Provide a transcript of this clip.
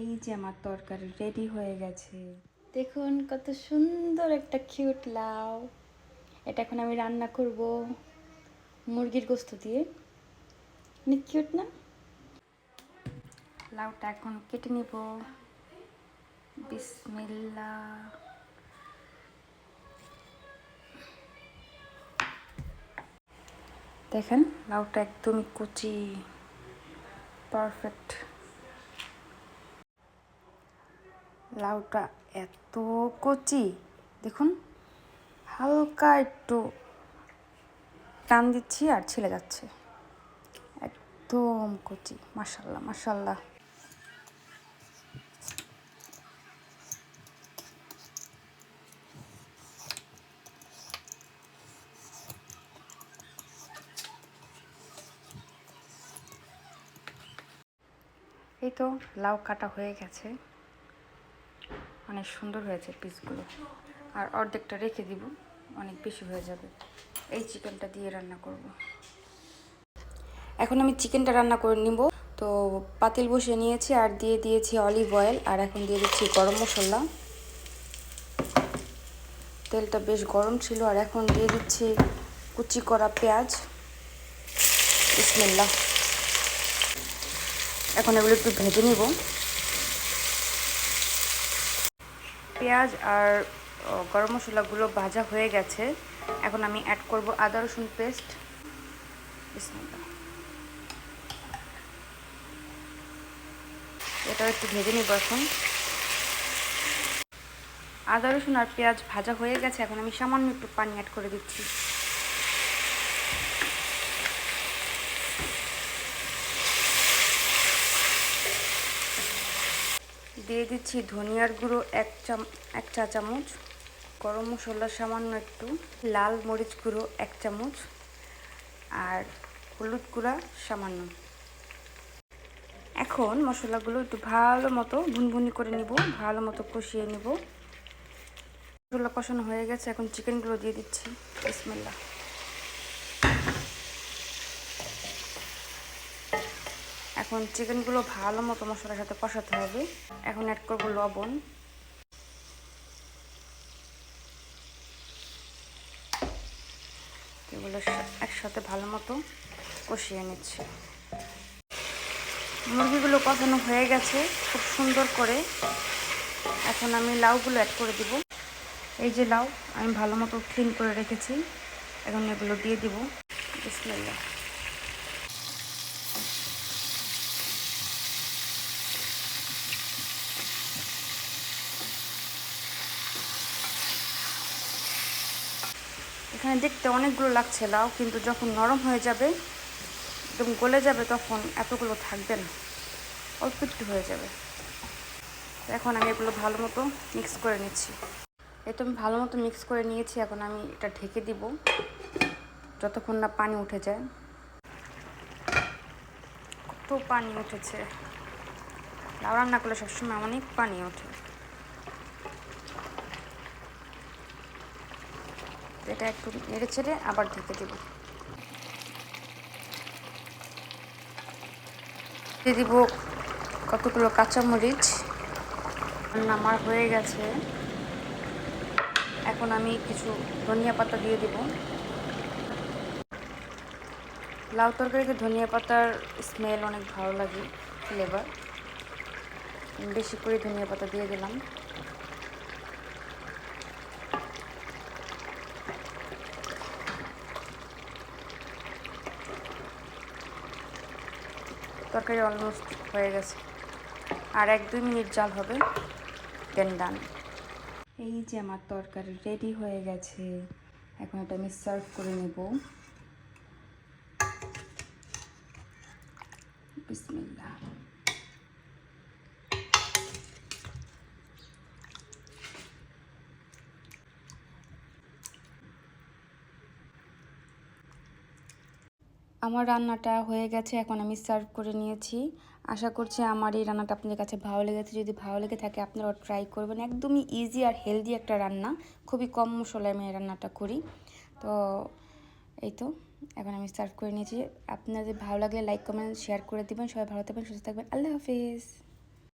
এই যে আমার তরকারি রেডি হয়ে গেছে। দেখুন কত সুন্দর একটা কিউট লাউ। এটা এখন আমি রান্না করব মুরগির গোস্ত দিয়ে। অনেক কিউট না? লাউটা এখন কেটে নিব। বিসমিল্লা। দেখেন লাউটা একদমই কুচি। পারফেক্ট লাউটা এত কচি, দেখুন, হালকা একটু টান দিচ্ছি আর ছিলে যাচ্ছে। একদম কচি মাসাল্লাহ মাসাল্লাহ এই তো লাউ কাটা হয়ে গেছে। অনেক সুন্দর হয়েছে পিসগুলো। আর অর্ধেকটা রেখে দিব, অনেক বেশি হয়ে যাবে। এই চিকেনটা দিয়ে রান্না করব। এখন আমি চিকেনটা রান্না করে নিব। তো পাতিল বসিয়ে নিয়েছি আর দিয়ে দিয়েছি অলিভ অয়েল, আর এখন দিয়ে দিচ্ছি গরম মশলা। তেলটা বেশ গরম ছিল, আর এখন দিয়ে দিচ্ছি কুচি করা পেঁয়াজ। বিসমিল্লাহ। এখন এগুলো একটু ভেজে নিব। পেঁয়াজ আর গরম মশলাগুলো ভাজা হয়ে গেছে। এখন আমি অ্যাড করব আদা রসুন পেস্ট এটা একটু ভেজে নিব এখন। আদা রসুন আর পেঁয়াজ ভাজা হয়ে গেছে। এখন আমি সামান্য একটু পানি অ্যাড করে দিচ্ছি। দিয়ে দিচ্ছি ধনিয়ার গুঁড়ো এক চাম, এক চা চামচ, গরম মশলা সামান্য একটু, লাল মরিচ গুঁড়ো এক চামচ, আর হলুদ গুঁড়া সামান্য। এখন মশলাগুলো একটু ভালো মতো ভুনভুনি করে নিব, ভালো মতো কষিয়ে নিব। মশলা কষানো হয়ে গেছে, এখন চিকেনগুলো দিয়ে দিচ্ছি। বিসমিল্লাহ। এখন চিকেনগুলো ভালো মতো মশলার সাথে কষাতে হবে। এখন অ্যাড করব লবণ। এগুলো একসাথে ভালো মতো কষিয়ে নিচ্ছি। মুরগিগুলো কষানো হয়ে গেছে খুব সুন্দর করে। এখন আমি লাউগুলো অ্যাড করে দিব। এই যে লাউ, আমি ভালো মতো ক্লিন করে রেখেছি। এখন এগুলো দিয়ে দিব। বিসমিল্লাহ। এখানে দেখতে অনেকগুলো লাগছে লাউ, কিন্তু যখন নরম হয়ে যাবে, একদম গলে যাবে, তখন এতগুলো থাকবে না। অল্প একটু হয়ে যাবে। এখন আমি এগুলো ভালো মতো মিক্স করে নিচ্ছি। এই তো আমি ভালো মতো মিক্স করে নিয়েছি, এখন আমি এটা ঢেকে দিব, যতক্ষণ না পানি উঠে যায়। কত পানি উঠেছে। লাউ রান্না করলে সবসময় অনেক পানি ওঠে। এটা একটু নেড়ে ছেড়ে আবার ঢেকে দেব। দিয়ে দিব কতগুলো কাঁচামরিচ। আমার হয়ে গেছে। এখন আমি কিছু ধনিয়া পাতা দিয়ে দেব। লাউ তরকারিতে ধনিয়া পাতার স্মেল অনেক ভালো লাগে ফ্লেভার বেশি করে ধনিয়া পাতা দিয়ে দিলাম। তরকারি অলমোস্ট হয়ে গেছে। আর এক দুই মিনিট জাল হবে দেন ডান এই যে আমার তরকারি রেডি হয়ে গেছে, এখন এটা আমি সার্ভ করে নেব। বিসমিল্লাহ। আমার রান্নাটা হয়ে গেছে, এখন আমি সার্ভ করে নিয়েছি। আশা করছি আমার এই রান্নাটা আপনাদের কাছে ভালো লেগেছে। যদি ভালো লেগে থাকে, আপনারাও ট্রাই করবেন। একদমই ইজি আর হেলদি একটা রান্না। খুবই কম মশলায় আমি রান্নাটা করি। তো এই তো, এখন আমি সার্ভ করে নিয়েছি। আপনাদের ভালো লাগলে লাইক কমেন্ট শেয়ার করে দেবেন। সবাই ভালো থাকবেন, সুস্থ থাকবেন। আল্লাহ হাফিজ।